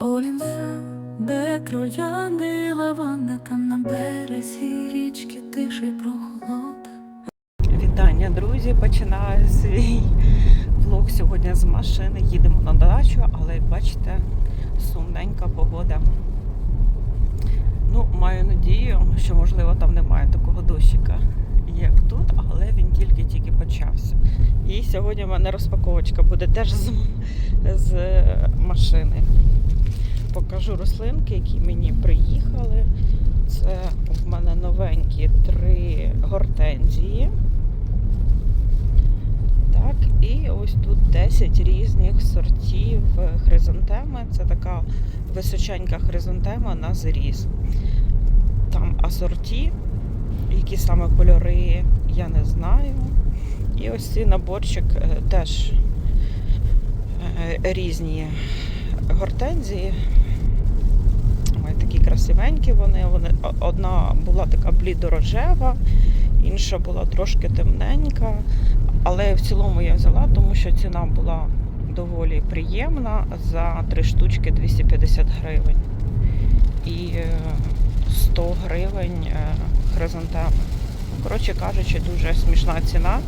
Олівця, де троянди лаванда, на березі річки тиші прохолода. Вітання, друзі! Починаю свій влог сьогодні з машини. Їдемо на дачу, але бачите, сумненька погода. Ну, маю надію, що можливо там немає такого дощика, як тут, але він тільки-тільки почався. І сьогодні в мене розпаковочка буде теж з, з машини. Покажу рослинки, які мені приїхали. Це в мене новенькі три гортензії. Так, і ось тут 10 різних сортів хризантеми. Це така височенька хризантема на зріз. Там асорті, які саме кольори, я не знаю. І ось цей наборчик е, теж е, різні гортензії. Ой, такі красивенькі вони. вони. Одна була така блідорожева, інша була трошки темненька. Але в цілому я взяла, тому що ціна була доволі приємна. За три штучки 250 гривень. І е, 100 гривень е, хризантеми. Коротше кажучи, дуже смішна ціна.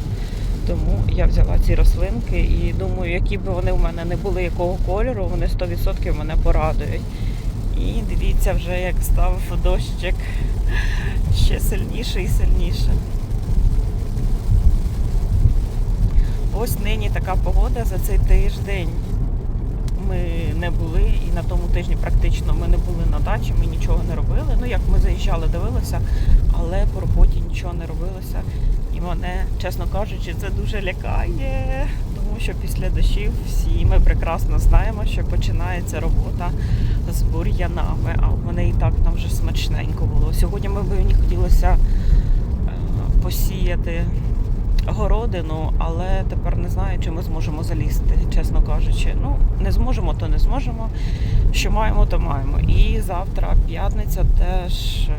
Тому я взяла ці рослинки і думаю, які б вони в мене не були якого кольору, вони 100% мене порадують. І дивіться вже, як став дощик ще сильніше і сильніше. Ось нині така погода за цей тиждень. Ми не були і на тому тижні практично ми не були на дачі, ми нічого не робили. Ну як ми заїжджали, дивилися, але по роботі нічого не робилося. І мене, чесно кажучи, це дуже лякає, тому що після дощів всі ми прекрасно знаємо, що починається робота з бур'янами. А в мене і так там вже смачненько було. Сьогодні ми мені хотілося е, посіяти городину, але тепер не знаю, чи ми зможемо залізти, чесно кажучи. Ну, не зможемо, то не зможемо. Що маємо, то маємо. І завтра п'ятниця теж е,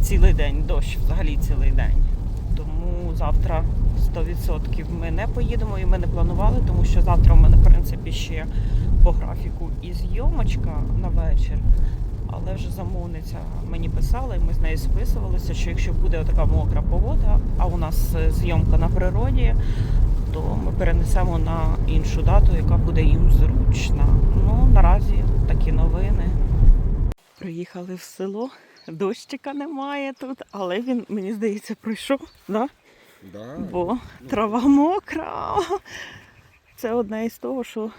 цілий день, дощ взагалі цілий день. Тому завтра 100% ми не поїдемо і ми не планували, тому що завтра в мене, в принципі, ще по графіку і зйомочка на вечір. Але вже замовниця мені писала, і ми з нею списувалися, що якщо буде така мокра погода, а у нас е, зйомка на природі, то ми перенесемо на іншу дату, яка буде їм зручна. Ну, наразі такі новини. Приїхали в село. Дощика немає тут, але він, мені здається, пройшов, да? Да. бо трава мокра. Це одне із того, що,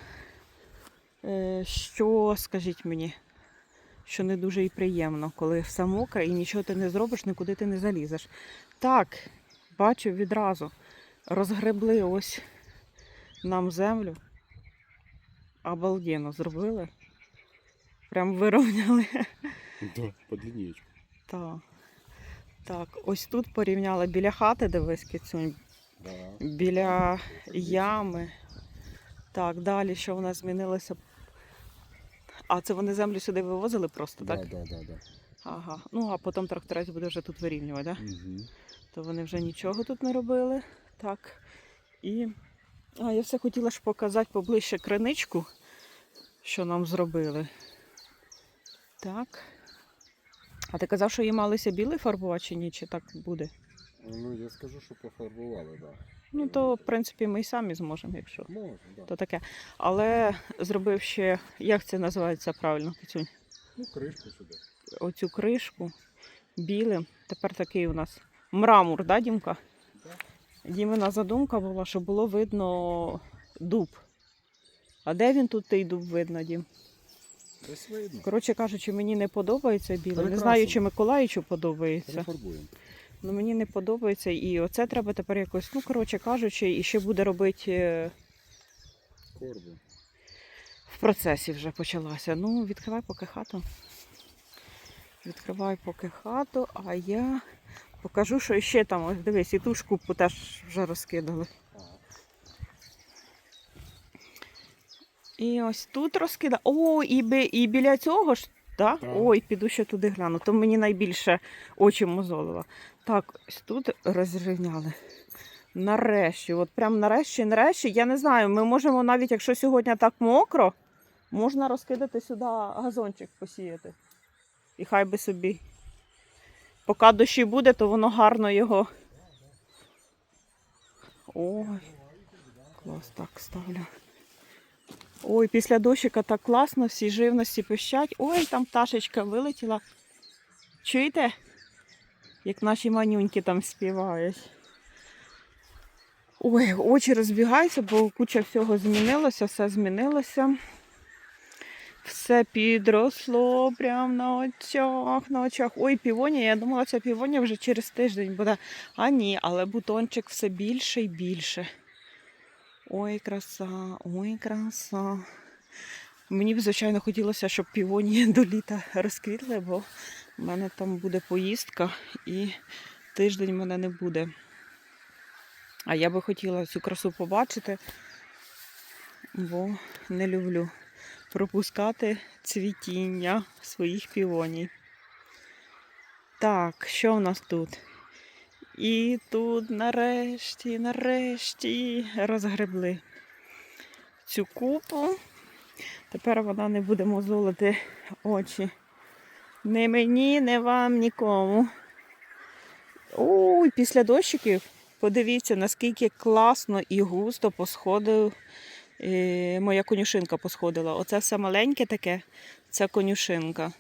е, що скажіть мені, що не дуже і приємно, коли все мокре і нічого ти не зробиш, нікуди ти не залізеш. Так, бачу відразу. Розгребли ось нам землю. Обалденно зробили. Прям вирівняли. Да, по. Так. Так, ось тут порівняла біля хати, дивись, кицюнь, біля ями. Так, далі що в нас змінилося? А це вони землю сюди вивозили просто, Да, так? да, да, да. Ага. Ну, а потім тракторець буде вже тут вирівнювати, так? Угу. То вони вже нічого тут не робили. Так. І. А, я все хотіла ж показати поближче криничку, що нам зробили. Так. А ти казав, що її малися білий фарбувати чи ні? Чи так буде? Ну, я скажу, що пофарбували, да. Ну, то, в принципі, ми й самі зможемо, якщо. Може, да. То таке. Але зробив ще, як це називається правильно, Кицюнь? Ну, кришку сюди. Оцю кришку білим. Тепер такий у нас мрамор, да, Дімка? Да. Дімина задумка була, щоб було видно дуб. А де він тут той дуб видно, Дім? Десь видно. Коротше кажучи, мені не подобається біле. Не знаю, чи Миколаївичу подобається. Ну мені не подобається. І оце треба тепер якось, ну коротше кажучи, і ще буде робити. е, Корбу. В процесі вже почалася. Ну, відкривай поки хату. Відкривай поки хату, а я покажу, що ще там. Ось дивись, і ту ж купу теж вже розкидали. Ага. І ось тут розкидали. О, і, бі, і біля цього ж. Да? Так. Ой, піду ще туди гляну. То мені найбільше очі мозолило. Так, ось тут розрівняли. Нарешті, от прям нарешті, нарешті, я не знаю, ми можемо навіть, якщо сьогодні так мокро, Можна розкидати сюди газончик посіяти. І хай би собі. Поки дощі буде, то воно гарно його. Ой, клас так ставлю. Ой, після дощика так класно, всі живності пищать. Ой, там пташечка вилетіла. Чуєте? Як наші манюньки там співають. Ой, очі розбігаються, бо куча всього змінилося, все змінилося. Все підросло прямо на очах, на очах. Ой, півонія, я думала, ця півонія вже через тиждень буде. А ні, але бутончик все більше і більше. Ой, краса, ой, краса. Мені б, звичайно, хотілося, щоб півонії до літа розквітли, бо в мене там буде поїздка і тиждень мене не буде. А я би хотіла цю красу побачити, бо не люблю пропускати цвітіння своїх півоній. Так, що в нас тут? І тут нарешті, нарешті розгребли цю купу. Тепер вона не буде мозолити очі. Не мені, не вам, нікому. Ой, після дощиків подивіться, наскільки класно і густо посходив. е, Моя конюшинка посходила. Оце все маленьке таке, це конюшинка.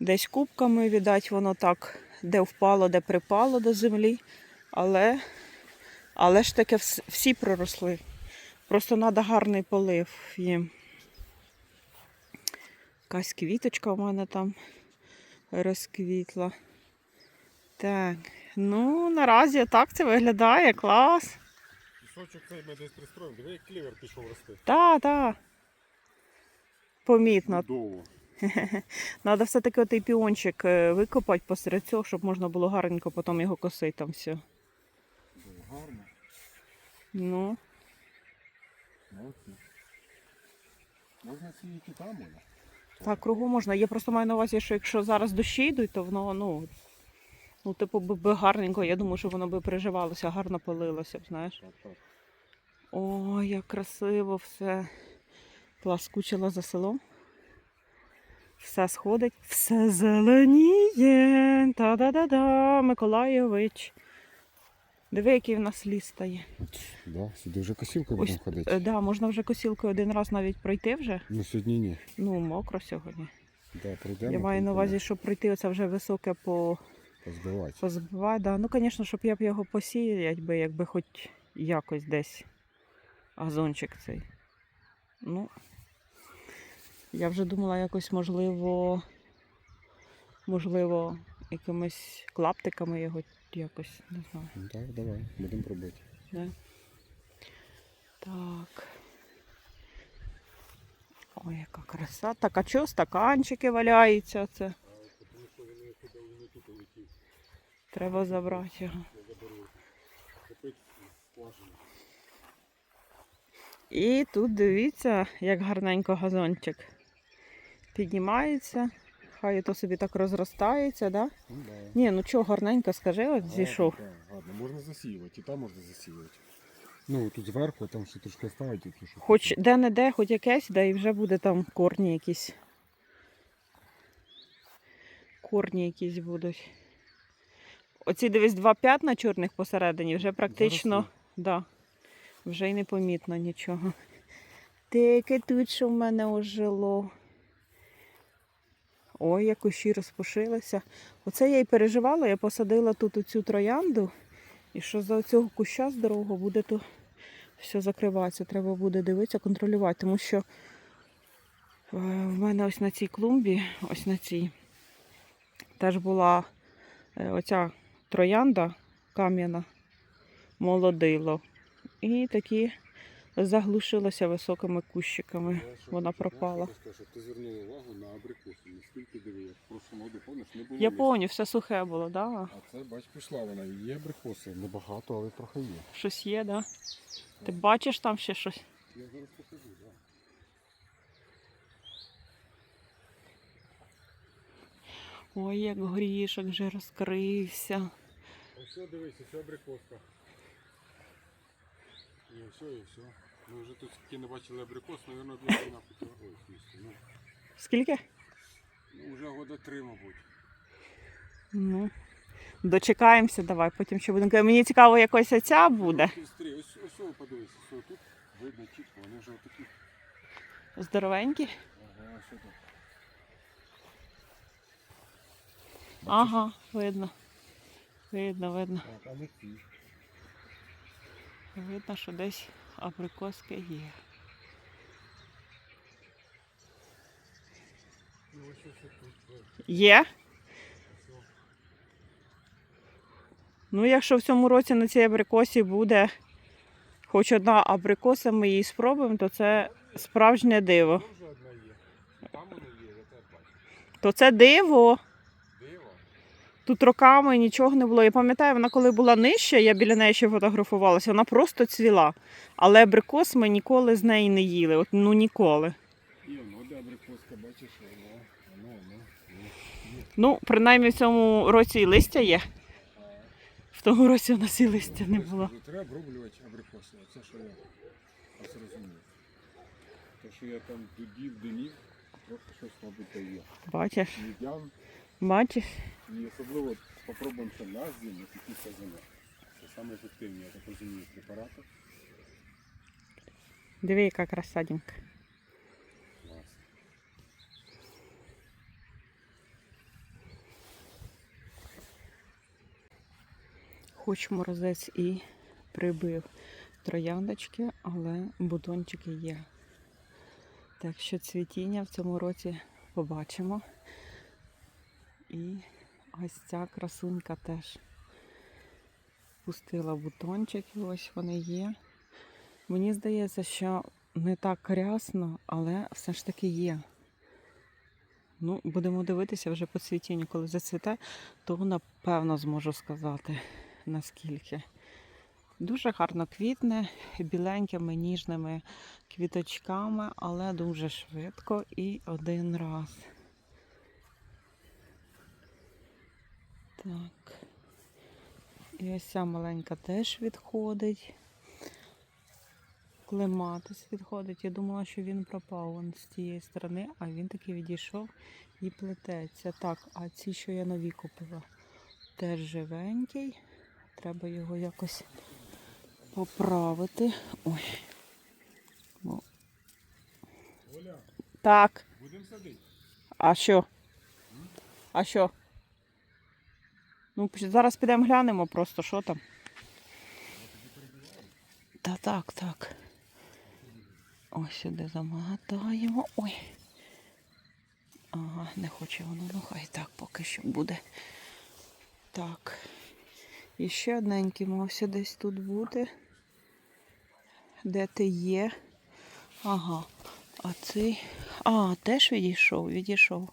Десь кубками, віддать, воно так, де впало, де припало до землі. Але, але ж таке всі проросли. Просто треба гарний полив їм. Якась квіточка в мене там розквітла. Так, ну наразі так це виглядає, клас. Пісочок цей ми десь пристроїмо. Диви, як клівер пішов рости. Та, та. Помітно. Довго. Треба все-таки отий піончик е, викопати посеред цього, щоб можна було гарненько потім його косити там все. Довго. Гарно. Ну, Молодці. Можна сіяти там, Оля? так, кругу можна. Я просто маю на увазі, що якщо зараз дощі йдуть, то воно, ну, ну типу, би, би гарненько, я думаю, що воно би приживалося, гарно полилося б, знаєш. Так. Як красиво все. Пласкучила за селом. Все сходить, все зеленіє. Та-да-да-да, Миколайович. Диви, який в нас ліс стає. Да, сюди вже косілкою будемо ходити. Е, Да, можна вже косілкою один раз навіть пройти вже. Ну сьогодні ні. Ну, мокро сьогодні. Да, прийдемо. Я маю на увазі, щоб пройти оце вже високе по Позбивати. позбивати. Да. Ну, звісно, щоб я б його посіяти, би, якби хоч якось десь газончик цей. Ну, я вже думала якось, можливо, можливо, якимись клаптиками його якось, не знаю. Ну, Так, давай, будемо пробувати. Да? Так. Ой, яка краса. Так, а чого стаканчики валяються? Це треба забрати його. І тут дивіться, як гарненько газончик піднімається. Хай то собі так розростається, да? Ну, да. Ні, ну чого гарненько, скажи, от зійшов. Да, гарно. Можна засіювати, і там можна засіювати. Ну, тут зверху, там ще трошки ставити. тут, щоб- Хоч де-не-де, хоч якесь, да і вже буде там корні якісь. Корні якісь будуть. Оці дивись два п'ятна чорних посередині, вже практично, Заросли. да, вже й не помітно нічого. Таке тут, що в мене ожило. Ой, як кущі розпушилися. Оце я й переживала, я посадила тут оцю троянду, і що за цього куща здорового буде то все закриватися. Треба буде дивитися, контролювати, тому що е, в мене ось на цій клумбі, ось на цій, теж була е, оця троянда кам'яна, молодило. І такі заглушилося високими кущиками. Вона пропала. знаєш, що Щоб ти звернула увагу на абрикоси. Наскільки диви, як в прошлому помниш, не було. Я помню, все сухе було, да? А це, бач, пішла вона. Є абрикоси, небагато, але трохи є. Щось є, да? Ти бачиш там ще щось? Я зараз покажу, так. Ой, як горішок вже розкрився. Ось дивись, ось абрикоска. І все, і все. Ми вже тут скільки не бачили абрикос, мабуть, дві хотіла. Ой, смысле, ну, Скільки? ну, вже года три, мабуть. Ну, дочекаємося, давай, потім ще будемо. Мені цікаво, якось оця буде. Быстрее. Ось, ось, ось подивись, ось тут видно чітко, вони вже отакі. Здоровенькі. Ага, що тут? Ага, видно. Видно, видно. Так, а не ці. Видно, що десь абрикоски є. Є? Ну, якщо в цьому році на цій абрикосі буде хоч одна абрикоса, ми її спробуємо, то це справжнє диво. То це. Диво. Тут роками нічого не було. Я пам'ятаю, вона коли була нижча, я біля неї ще фотографувалася, вона просто цвіла. Але абрикос ми ніколи з неї не їли. От, ну ніколи. І воно де абрикоска, бачиш, воно, воно, воно. є. Є. Ну, принаймні в цьому році і листя є. В тому році у нас і листя не було. Треба оброблювати абрикоси. Оце що я ось розумію. Те, що я там дудів, димів, трохи щось, мабуть, є. Бачиш, бачиш. І особливо попробуємо ще на зиму, такі сезони. Це саме ефективні, я так розумію, препарати. Диви, яка краса, Дімка. Клас. Хоч морозець і прибив трояндочки, але бутончики є. Так що цвітіння в цьому році побачимо. І ось ця красунька теж пустила бутончики, ось вони є. Мені здається, що не так рясно, але все ж таки є. Ну, будемо дивитися вже по цвітінню, коли зацвіте, то напевно зможу сказати наскільки. Дуже гарно квітне, біленькими ніжними квіточками, але дуже швидко і один раз. Так. І ось ця маленька теж відходить. Клематис відходить. Я думала, що він пропав вон з тієї сторони, а він таки відійшов і плететься. Так, а ці, що я нові купила, теж живенький. Треба його якось поправити. Ой. Оля, Так, будемо садити? а що? А що? Ну, зараз підемо глянемо просто, що там. Та так, так. Ось сюди замотаємо. Ой. Ага, не хоче воно, ну хай так поки що буде. Так. І ще одненький мався десь тут бути. Де ти є? Ага. А цей. А, теж відійшов, відійшов.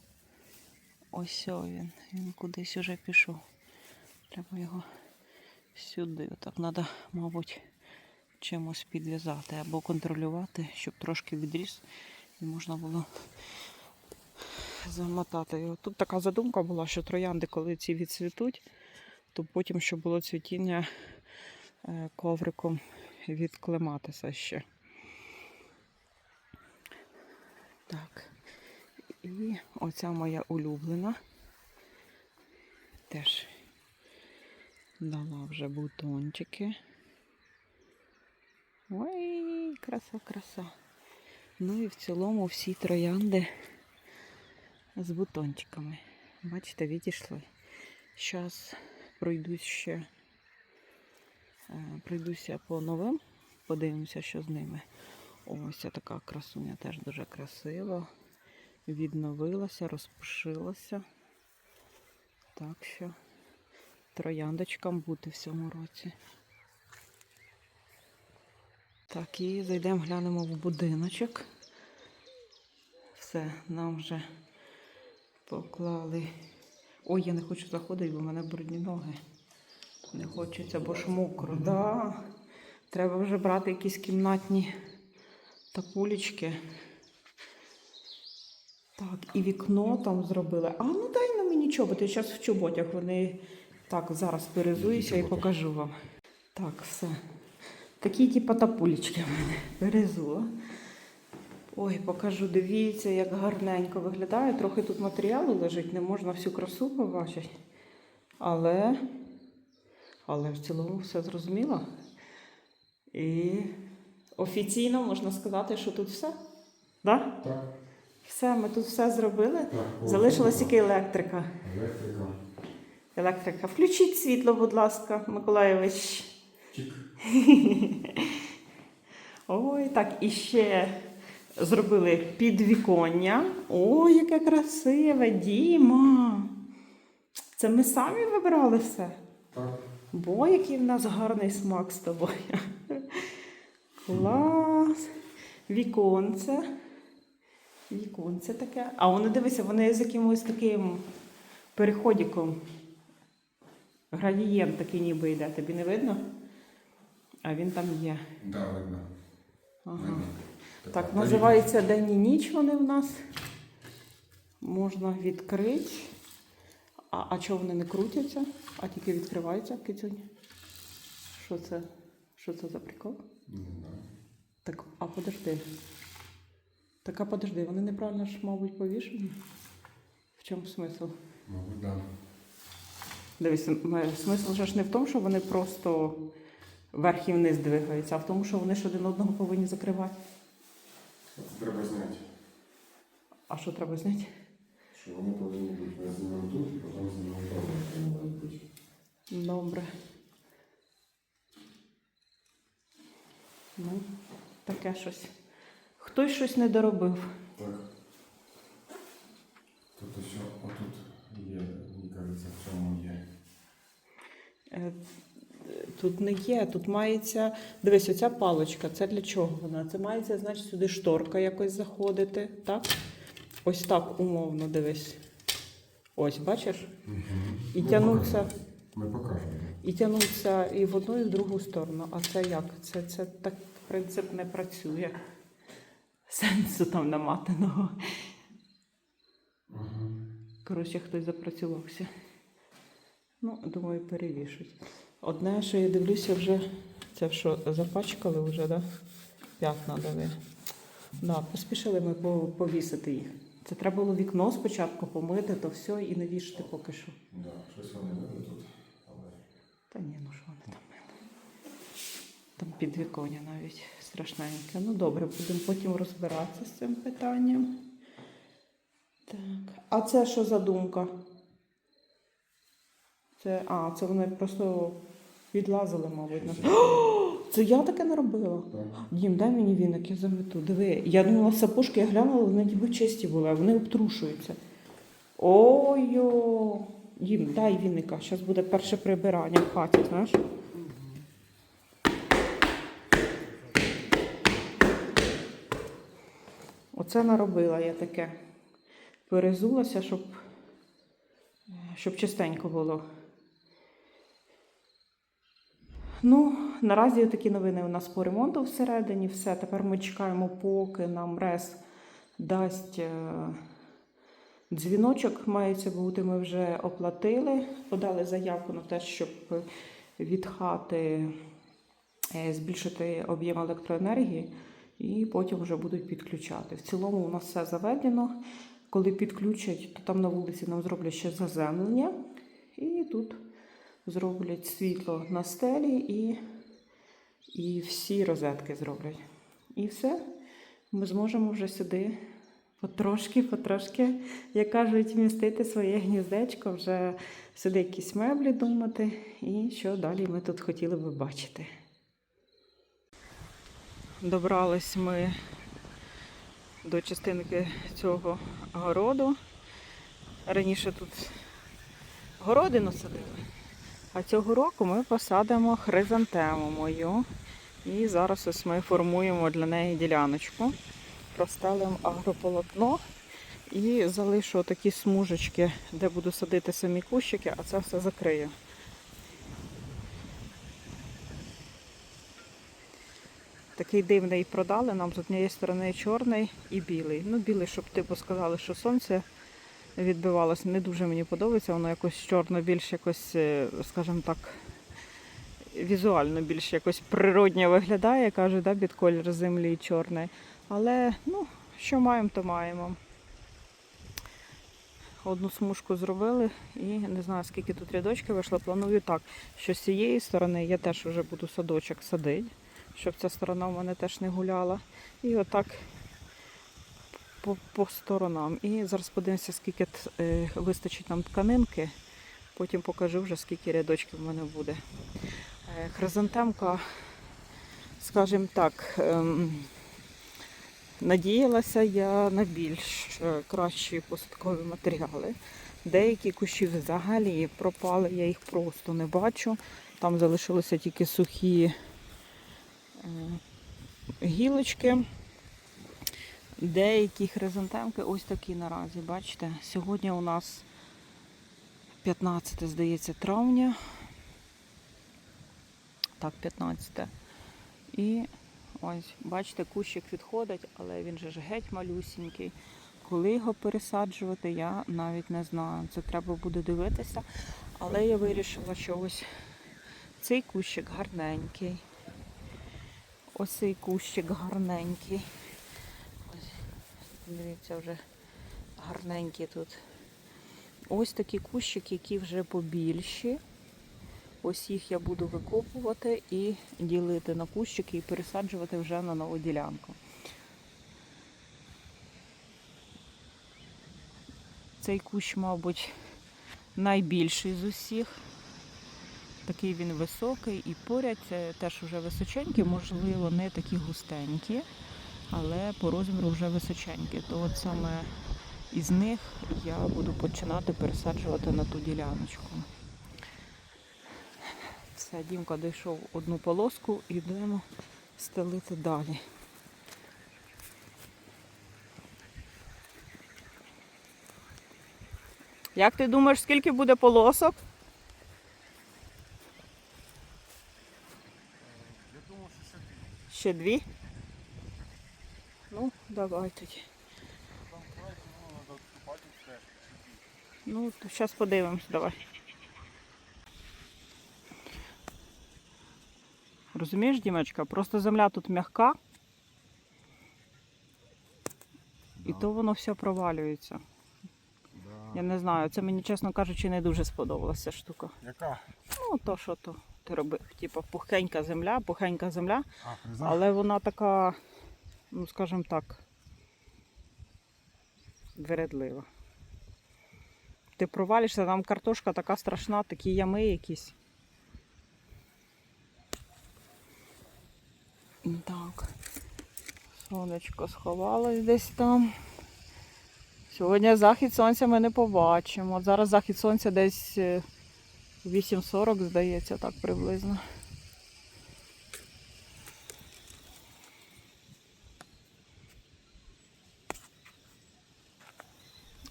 Ось він. Він кудись уже пішов. Треба його сюди. Так треба, мабуть, чимось підв'язати або контролювати, щоб трошки відріс і можна було замотати його. Тут така задумка була, що троянди, коли ці відцвітуть, то потім, щоб було цвітіння е, ковриком від клематиса ще. Так. І оця моя улюблена. Теж дала вже бутончики. Ой, краса, краса. Ну і в цілому всі троянди з бутончиками. Бачите, відійшли. Зараз пройдусь ще. е, Пройдуся по новим, подивимося, що з ними. Ось така красуня теж дуже красива. Відновилася, розпушилася. Так що трояндочкам бути в цьому році. Так, і зайдемо, глянемо в будиночок. Все, нам вже поклали. Ой, я не хочу заходити, бо в мене брудні ноги. Не хочеться, бо ж мокро. Да. Треба вже брати якісь кімнатні тапулечки. Так, і вікно там зробили. А ну дай на мені чоботи. Зараз в чоботях. Вони так зараз перезуюся і покажу вам. Так, все. Такі типу тапулечки в мене. Березу. Ой, покажу, дивіться, як гарненько виглядає. Трохи тут матеріалу лежить, не можна всю красу побачити. Але, але в цілому все зрозуміло. І офіційно можна сказати, що тут все. Да? Так. Все, ми тут все зробили. Так, Залишилась тільки електрика. Електрика. Електрика. Включіть світло, будь ласка, Миколайович. Чик. Ой, так, і ще зробили підвіконня. Ой, яке красиве, Діма. Це ми самі вибрали все. Так. Бо який в нас гарний смак з тобою. Клас. Віконце. Віконце таке. А вони дивися, вони з якимось таким переходиком. Градієнт такий ніби йде. Тобі не видно? А він там є. Да, видно. Ага. Видно. Так, Така називається День і ніч вони в нас. Можна відкрити. А, а чого вони не крутяться, а тільки відкриваються кицюнь? Що це? Що це за прикол? Не знаю. Так, а подожди. Так, а подожди, вони неправильно ж, мабуть, повішені. В чому смисл? Мабуть, да. Дивись, м- смисл же ж не в тому, що вони просто вверх і вниз двигаються, а в тому, що вони ж один одного повинні закривати. Це треба зняти. А що треба зняти? Що вони повинні бути ми знімемо тут, і потім знімемо там. Добре. Ну, таке щось. Хтось щось не доробив. Так. Тут ще отут є, мені кажеться, в цьому є. Е, Тут не є, тут мається. Дивись, оця паличка, це для чого вона? Це мається, значить, сюди шторка якось заходити, так? Ось так умовно дивись. Ось, бачиш? І Ми тягнуться, покажемо. Ми покажемо. і тягнуться і в одну, і в другу сторону. А це як? Це, це так принцип не працює. Сенсу там наматаного. Ага. Коротше, хтось запрацювався. Ну, думаю, перевішуть. Одне, що я дивлюся, вже це що, запачкали вже, да? П'ятна диви. Да, поспішили ми повісити їх. Це треба було вікно спочатку помити, то все і не вішати поки що. Да, щось вони мили тут. Але Та ні, ну що вони там мили. Там підвіконня навіть страшненьке. Ну добре, будемо потім розбиратися з цим питанням. Так. А це що за думка? Це, а, це вони просто відлазили, мабуть. на- О, Це я таке не робила. Дім, дай мені віник, я замету. Диви, я думала, сапожки, я глянула, вони ніби чисті були, а вони обтрушуються. Ой-йо. Дім, дай віника, зараз буде перше прибирання в хаті, знаєш? Оце наробила я таке. Перезулася, щоб, щоб чистенько було. Ну, наразі такі новини у нас по ремонту всередині. Все. Тепер ми чекаємо, поки нам РЕС дасть е, дзвіночок. Мається бути, ми вже оплатили, подали заявку на те, щоб від хати е, збільшити об'єм електроенергії, і потім вже будуть підключати. В цілому у нас все заведено. Коли підключать, то там на вулиці нам зроблять ще заземлення. І тут зроблять світло на стелі і, і всі розетки зроблять. І все. Ми зможемо вже сюди потрошки, потрошки, як кажуть, містити своє гніздечко, вже сюди якісь меблі думати, і що далі ми тут хотіли би бачити. Добрались ми до частинки цього городу. Раніше тут городину садили. А цього року ми посадимо хризантему мою. І зараз ось ми формуємо для неї діляночку. Простелимо агрополотно і залишу такі смужечки, де буду садити самі кущики, а це все закрию. Такий дивний продали нам з однієї сторони чорний і білий. Ну, білий, щоб типу сказали, що сонце відбивалося. Не дуже мені подобається, воно якось чорно більш якось, е, скажімо так, візуально більш якось природньо виглядає, каже, да, під колір землі чорний. Але ну, що маємо, то маємо. Одну смужку зробили і не знаю, скільки тут рядочків вийшло. Планую так, що з цієї сторони я теж вже буду садочок садити, щоб ця сторона в мене теж не гуляла. І отак по, по сторонам. І зараз подивимося, скільки е, вистачить нам тканинки. Потім покажу вже, скільки рядочків в мене буде. Е, Хризантемка, скажімо так, ем, надіялася я на більш е, кращі посадкові матеріали. Деякі кущі взагалі пропали, я їх просто не бачу. Там залишилися тільки сухі гілочки. Деякі хризантемки ось такі наразі. Бачите, сьогодні у нас 15, здається, травня. Так, 15. І ось, бачите, кущик відходить, але він же ж геть малюсінький. Коли його пересаджувати, я навіть не знаю. Це треба буде дивитися. Але я вирішила, що ось цей кущик гарненький. Ось цей кущик гарненький. Дивіться, вже гарненькі тут. Ось такі кущики, які вже побільші. Ось їх я буду викопувати і ділити на кущики і пересаджувати вже на нову ділянку. Цей кущ, мабуть, найбільший з усіх. Такий він високий і поряд е, теж вже височенькі, можливо, не такі густенькі, але по розміру вже височенькі. То от саме із них я буду починати пересаджувати на ту діляночку. Все, Дімка дійшов одну полоску і йдемо стелити далі. Як ти думаєш, скільки буде полосок? Я думав, що ще дві. Ще дві? Ну, давай тоді. Ну, зараз подивимось, давай. Розумієш, Дімочка, просто земля тут м'яка, і то воно все провалюється. Да. Я не знаю, це мені, чесно кажучи, не дуже сподобалася штука. Яка? Ну, то, що то ти робив. Типа пухенька земля, пухенька земля, А, але вона така, ну скажімо так, вередлива. Ти провалишся, там картошка така страшна, такі ями якісь. Так. Сонечко сховалось десь там. Сьогодні захід сонця ми не побачимо. От зараз захід сонця десь е, 8.40, здається, так приблизно.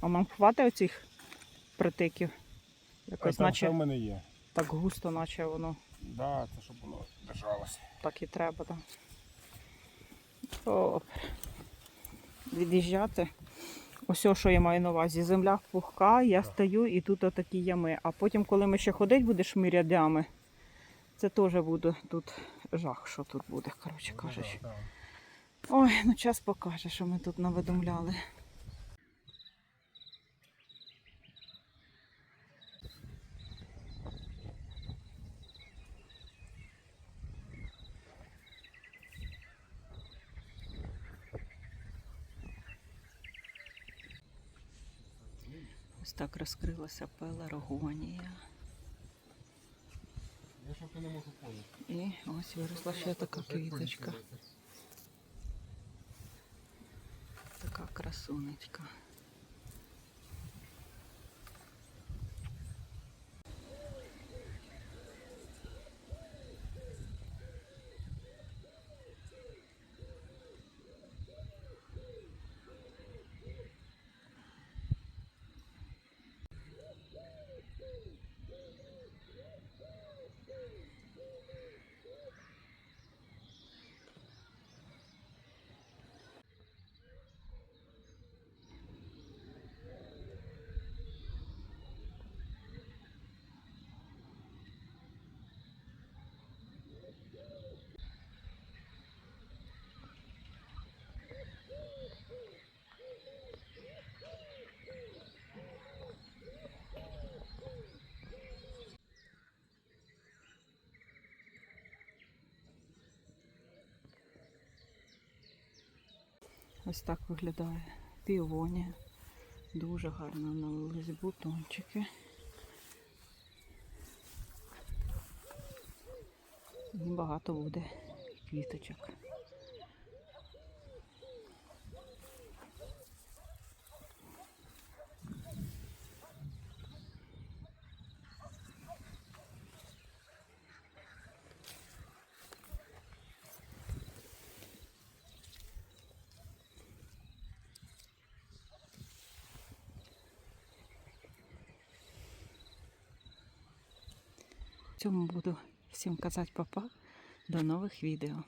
А нам хватить оцих притиків? Якось все наче в мене є. так густо, наче воно Да, це щоб воно держалося. так і треба, так. Добре. Від'їжджати. Ось що я маю на увазі. Земля пухка, я Так. стою і тут отакі ями. А потім, коли ми ще ходити будеш ми рядами, це теж буде тут жах, що тут буде, коротше кажучи. Да, да. Ой, ну час покаже, що ми тут навидумляли. Так розкрилася пеларгонія. Я ж не можу. І ось виросла ще така квіточка. Така красунечка. Ось так виглядає піонія. Дуже гарно налились бутончики. І багато буде квіточок. Цьому буду всім казати папа. До нових відео.